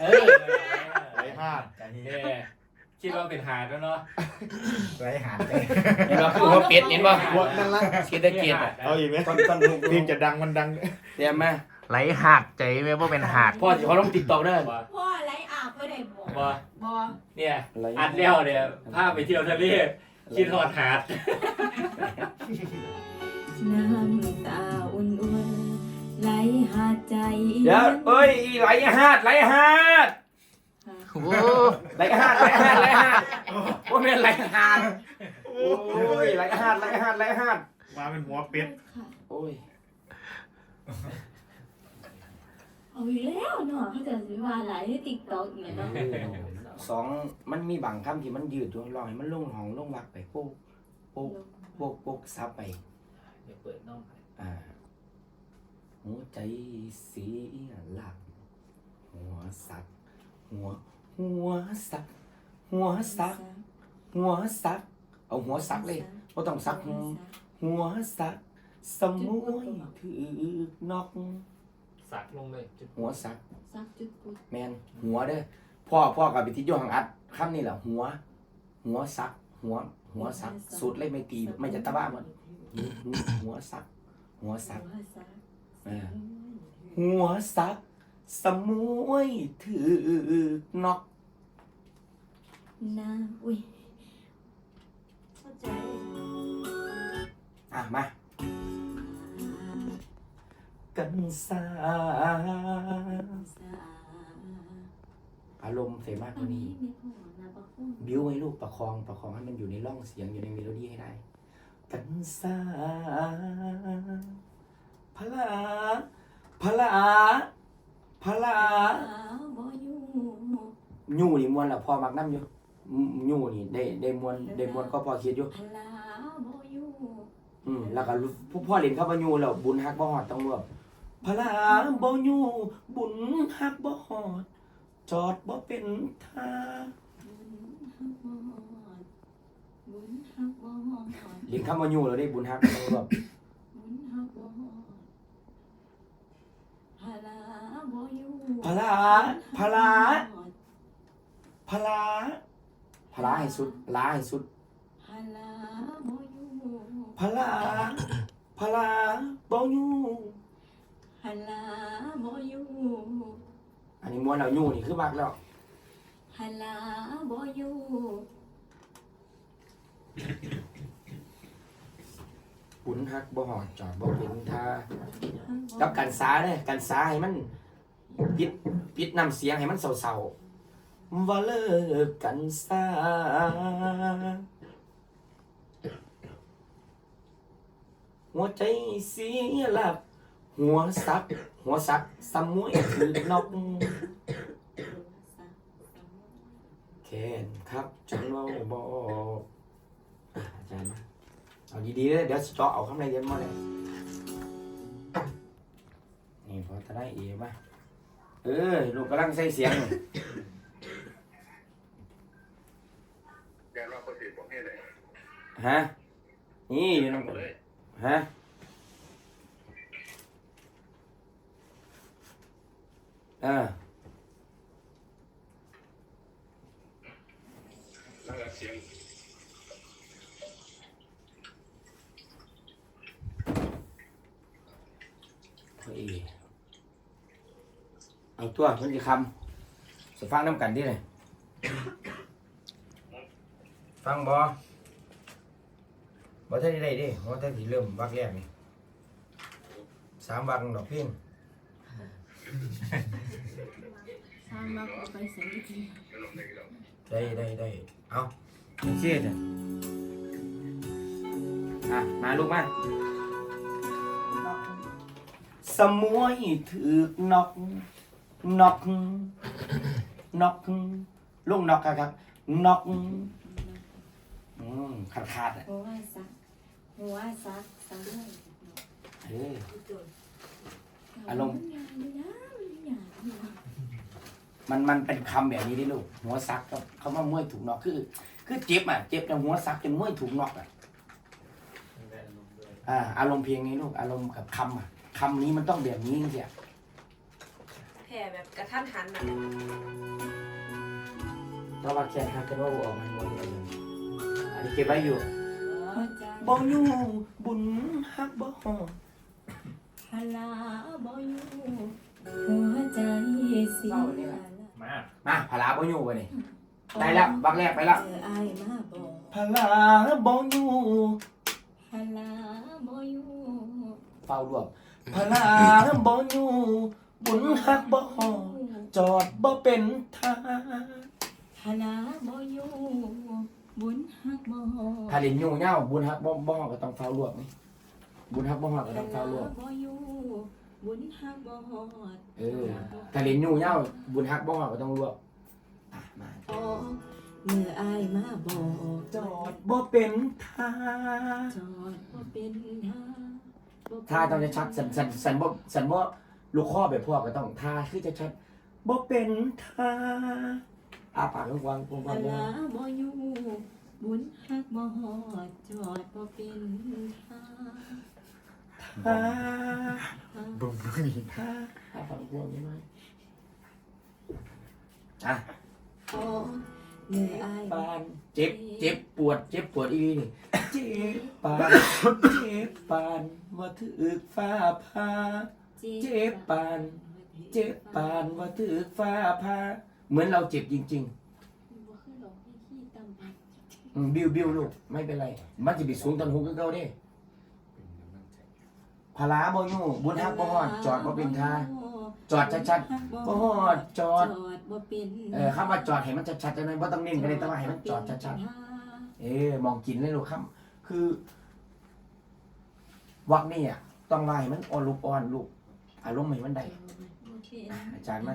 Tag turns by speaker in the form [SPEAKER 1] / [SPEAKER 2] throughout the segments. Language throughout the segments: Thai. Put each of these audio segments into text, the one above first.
[SPEAKER 1] เออ
[SPEAKER 2] ไรหาด
[SPEAKER 1] คิดว่าเป็นหาดแล้วเนาะ
[SPEAKER 2] ไรหาด
[SPEAKER 3] เห็นป่ะคือหัวเป็ดเห็นป่ะ
[SPEAKER 2] หัวนั่นละ
[SPEAKER 3] เศรษฐกิจอะ
[SPEAKER 2] เอาอีกไหม
[SPEAKER 3] ตอนตอนลูก
[SPEAKER 2] เพลงจะดังมันดัง
[SPEAKER 3] เตรียมม
[SPEAKER 4] ไหลหาดใจไหมว่าเป็นหาด
[SPEAKER 3] พ่อจะของติ๊กต็อกได้
[SPEAKER 1] บ่
[SPEAKER 5] พ่อไรอาบไม่ได้บอก
[SPEAKER 1] บ่
[SPEAKER 5] บอ
[SPEAKER 1] เนี่ยอัดแล้วเนี่ยพาไปเที่ยวทะเลคิดทอดหาด
[SPEAKER 5] น้ำตา ไหลหาใจ
[SPEAKER 3] เดี๋ยวเอ้ยไหลหาดไหลหาด
[SPEAKER 4] โอ้
[SPEAKER 3] ไหลหาดไหลหาดไหลหาดว่าเป็นไหลหาดโอ้ยไหลหาดไหลหาดไหลหาด
[SPEAKER 2] มาเป็นหัวเป็ด
[SPEAKER 5] ค่ะ
[SPEAKER 3] โอ้ย
[SPEAKER 5] เอาอีกแล้วเนาะเขาจะสิว่าไหลในติ๊กต็อกเนี่ยเนาะ
[SPEAKER 3] สองมันมีบางคำที่มันยืดอยู่ลองให้มันลงห้องลงวักไปโป๊กโป๊กโป๊กโป๊กซับไป
[SPEAKER 1] เดี๋ยวเปิดน้อง
[SPEAKER 3] อ่า หัวใจเสียหลัก หัวสัก หัว หัวสัก หัวสัก หัวสัก เอาหัวสักเลยบ่ต้องสักหัวหัวสัก สมุยถือนอก
[SPEAKER 1] สักลงเลยจุด
[SPEAKER 3] หัวสัก
[SPEAKER 5] สักจุดปุด
[SPEAKER 3] แมนหัวเด้อพ่อพ่อกับไปทิศโยหังอัดคำนี่แหละหัว หัวสัก หัว หัวสักสุดเลยไม่ตีไม่จะตะบ้าหมดหัวสัก หัวสัก
[SPEAKER 5] หัวสัก
[SPEAKER 3] อ่าหัวสัก สมุยถือนอก
[SPEAKER 5] น้ำอุ้ยเข้าใจ
[SPEAKER 3] อะ มากันสา
[SPEAKER 5] สา
[SPEAKER 3] อารมณ์เสียมากก
[SPEAKER 5] อั
[SPEAKER 3] ว่าน
[SPEAKER 5] นี้
[SPEAKER 3] นี้
[SPEAKER 5] มีหัวนะปะคุณ
[SPEAKER 3] บิ้วให้ลูกประคองประคองให้มันอยู่ในร่องเสียงอยู่ในเมโลดี้ให้ได้ กันสา พลาพลาพลา
[SPEAKER 5] สาวบ่อยู่
[SPEAKER 3] ยู่นี่มวนละพอมักน้ำอยู่อืมยู่นี่ได้ได้มวนได้มวนก็พอคิดอยู่
[SPEAKER 5] พลาบ่อยู่
[SPEAKER 3] อืมแล้วก็รู้ผู้พ่อเล่นเข้ามายู่แล้วบุญฮักบ่ฮอดต้องรวบพลาบ่ยู่บุญฮักบ่ฮอด จอดบ่เป็นท่า
[SPEAKER 5] บุญฮักบ่ฮอด
[SPEAKER 3] เล่นเข้ามายู่แล้วได้บุญฮักต้องรวบ
[SPEAKER 5] บุญฮักบ่ฮอดพ ลาบ่อยู่
[SPEAKER 3] พลาพลาพลาพลาให้สุดลาให้สุด
[SPEAKER 5] พลาบ่อยู่
[SPEAKER 3] พลาพลาบ่ยู่
[SPEAKER 5] พลาบ่อยู่
[SPEAKER 3] อันนี้ม้วนแล้วยู่นี่คือมักแล้ว
[SPEAKER 5] พลาบ่อยู่
[SPEAKER 3] บุญฮักบ่ฮอดจอดบ่เป็นท่ากับกันสาเด้กันสาให้มันปิดปิดน้ำเสียงให้มันเศร้าๆว่าเลิกกันสาหัวใจเสียหลักหัวสักหัวสักสมุยคือนกแค้นครับจังเราบอกอาจารย์ เอาดีๆเลยเดี๋ยวสิเจาะเอาคำในเรียนมาเลยนี่พอจะได้เอมาเออลูกกำลังใส่เสียง
[SPEAKER 6] แกว่าคนอื่นบอกให้เลย
[SPEAKER 3] ฮะนี่อยู่น้ำกัน
[SPEAKER 6] เลย
[SPEAKER 3] ฮะเออ
[SPEAKER 6] แล้วก็เสียง
[SPEAKER 3] เฮ้ยเอาตัวมันจะคำจะฟังน้ำกันดิเลยฟังบอบ่ท่านได้ดิบ่ท่านที่เริ่มวักแรกนี่สามวักดอกเพียง
[SPEAKER 5] สร้างมาก็ไปเสียงที
[SPEAKER 6] ขนมในกระดอง
[SPEAKER 3] ได้ได้ได้เอาเชี่ยจ้ะอะมาลูกมา สมวยถือกนอกนอกนอกลุงนอกครับนอกอืมขาดขาดๆอะ
[SPEAKER 5] หัวซักหัวซักซักเลย
[SPEAKER 3] เอออารมณ์
[SPEAKER 5] นยาวเลยนะมันยาวเลยนะ
[SPEAKER 3] มันมันเป็นคำแบบนี้ดิลูกหัวซักกับคำว่ามวยถูกนอกคือ คือเจ็บอะเจ็บจนหัวซักจนมวยถูกนอกอะ
[SPEAKER 1] ได้อารมณ์ด้วย
[SPEAKER 3] อ่าอารมณ์เพลงนี้ลูกอารมณ์กับคำอะ คำนี้มันต้องแบบนี้จริงๆ
[SPEAKER 7] แผ่แบบกระทันหันนะ
[SPEAKER 3] ถ้าว่าแค่ฮักกันว่าออกมาหมดเลยอันนี้เก็บไว้อยู่
[SPEAKER 5] หัวใจ
[SPEAKER 3] บ่อยู่บุญฮักบ่ฮอด
[SPEAKER 5] พลาบ่อยู่หัวใจเสียละ
[SPEAKER 2] มา
[SPEAKER 3] มาพลาบ่อยู่บ่นี่ได้แล้วบักแรกไปแล้ว
[SPEAKER 5] เจออายมาบอก
[SPEAKER 3] พลาบ่อยู่
[SPEAKER 5] พลาบ่อยู่
[SPEAKER 3] เฝ้ารวบ พลาบ่อยู่บุญฮักบ่ฮอดจอดบ่เป็นทาง
[SPEAKER 5] พลาบ่อยู่บุญฮักบ่ฮอด
[SPEAKER 3] ถ้าเล่นอยู่เหย้าบุญฮักบ่บ่ฮอดก็ต้องเฝ้ารวบนี่บุญฮักบ่ฮอดก็
[SPEAKER 5] พ
[SPEAKER 3] ต้องเฝ้า
[SPEAKER 5] ลาร
[SPEAKER 3] วบ
[SPEAKER 5] บ่อยู่บุญฮักบ่ฮอด
[SPEAKER 3] เออถ้าเล่นอยู่เหย้าบุญฮักบ่ฮอดก็ต้องรวบอะมา
[SPEAKER 5] ออกเมื่ออายมาบอก
[SPEAKER 3] จอดบ่เป็นทาง
[SPEAKER 5] จอดบ่เป็นทาง บ่เป็น
[SPEAKER 3] ถ้าต้องจะชัดสันสันสันบ่สันบ่ลูกข้อแบบพวกก็ต้องท่าคือจะชัดบ่เป็นท่าอาปากกว้างๆก
[SPEAKER 5] พ
[SPEAKER 3] ว้างๆ
[SPEAKER 5] ลาบ่อยู่บุญฮักบ่ฮอดจอดบ่เป็นทาง
[SPEAKER 3] ท่า
[SPEAKER 2] บึ้มบึ้มนี่
[SPEAKER 3] ท่าอาปากกว้างๆหน่อยอะ
[SPEAKER 5] ออก เมื่ออาย
[SPEAKER 3] ปานเจ็บเจ็บปวด เจ็บปวดอีนี่เจ็บปานเจ็บปานว่าถึกฟ้าผ่าเจ็บปาน เจ็บปานว่าถึกฟ้าผ่าเหมือนเราเจ็บจริง ๆบิ้วบิ้วลูกไม่เป็นไร มันจะไปสูงตอนหูก็เก่าด้พลาบอยู่บุญฮักบ่ฮอดจอดบ่เป็นท่า จอดชัดๆบ่ฮอดจอด
[SPEAKER 5] จอดบ่เป็น
[SPEAKER 3] เออคำว่าจอดให้มันชัดๆจังได๋บ่ต้องเน้นก็ได้แต่ว่าให้มันจอดชัดๆ เออมองกินเลยลูกครับคือ วักนี่อะต้องว่าให้มันอ่อนลูกอ่อนลูกอารมณ์ให้มันได้อะอาจารย์มา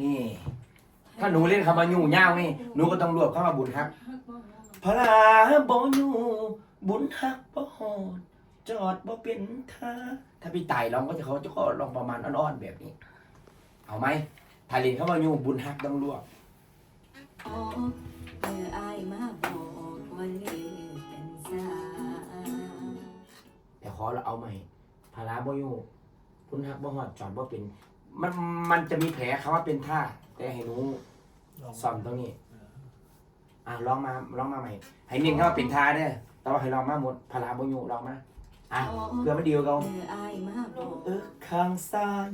[SPEAKER 3] นี่ ถ้าหนูเล่นคำว่าอยู่ยาวนี่หนูก็ต้องรวบเข้ามาบุญครับพลาบ่อยู่บุญฮักบ่ฮอด จอดบ่เป็นท่าถ้าพี่ไต่ร้องก็จะเขาจะก็ร้องประมาณอ่อนๆแบบนี้ เอาไหมถ้าเล่นเข้ามาอยู่บุญฮักต้องรวบ
[SPEAKER 5] ออกเมื่ออายมาบอกว่าเลิกกันซะ
[SPEAKER 3] แต่ขอเราเอาใหม่พลาบ่อยู่บุญฮักบ่ฮอดจอดบ่เป็นมันมันจะมีแผลคำว่าเป็นท่า แต่ให้หนูซ่อมตรงนี้ อะลองมาลองมาใหม่ ให้เน้นเข้ามาเป็นท่าเด้อแต่ว่าให้ลองมาหมดพลาบ่อยู่ลองมา อะเพื่อมันดีกว่าเขา
[SPEAKER 5] เมื่ออายมาบอก
[SPEAKER 3] เอิกข้างซ้าย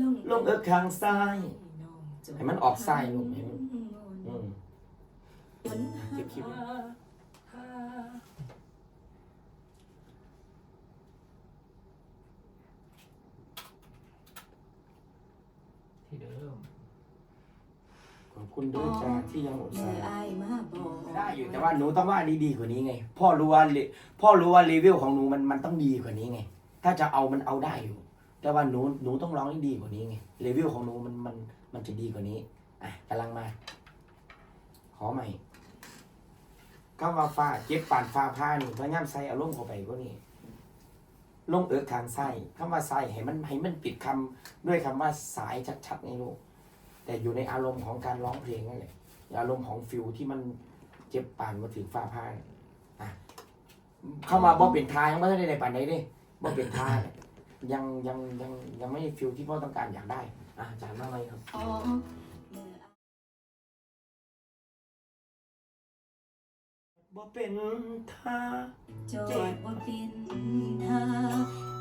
[SPEAKER 5] ลง
[SPEAKER 3] ลงเอิกข้างซ้ายให้มันออกซ้ายลูกให้มันอืมเก็บคลิปไว้
[SPEAKER 1] ที่เดิม
[SPEAKER 3] ขอบ คุณด้วยจ้าที่ยังอุต
[SPEAKER 5] เมื่
[SPEAKER 3] ส่า
[SPEAKER 5] อ
[SPEAKER 3] ห์
[SPEAKER 5] อายมาบอก
[SPEAKER 3] ได้อยู่แต่ว่าหนูต้องว่าดีดีกว่านี้ไง พ่อรู้ว่าพ่อรู้ว่าเลเวลของหนูมันมันต้องดีกว่านี้ไง ถ้าจะเอามันเอาได้อยู่ แต่ว่าหนูหนูต้องร้องให้ดีกว่านี้ไงเลเวลของหนูมันมันมันจะดีกว่านี้อะกำลังมา ขอใหม่ก็ว่าฟ้าเจ็บปานฟ้าผ้านี่พยายามใส่อารมณ์เข้าไปก็นี่ลงเอิกทางไส้คำว่าไส้ให้มันให้มันปิดคำด้วยคำว่าสายชัดๆในลูก แต่อยู่ในอารมณ์ของการร้องเพลงนั่นแหละอารมณ์ของฟิลที่มันเจ็บปานมาถึงฟ้าผ้าเนี่ยอะเข้ามาบ่เป็นทายยังไม่ได้ในปานใดเด้บ่เป็นทายยังยังยังยังไม่ฟิลที่พ่อต้องการอยากได้อะอาจารย์ว่าไงครับ
[SPEAKER 5] ออกเมื่อ
[SPEAKER 3] บ่เป็นท่า
[SPEAKER 5] จอดบ่เป็นทาง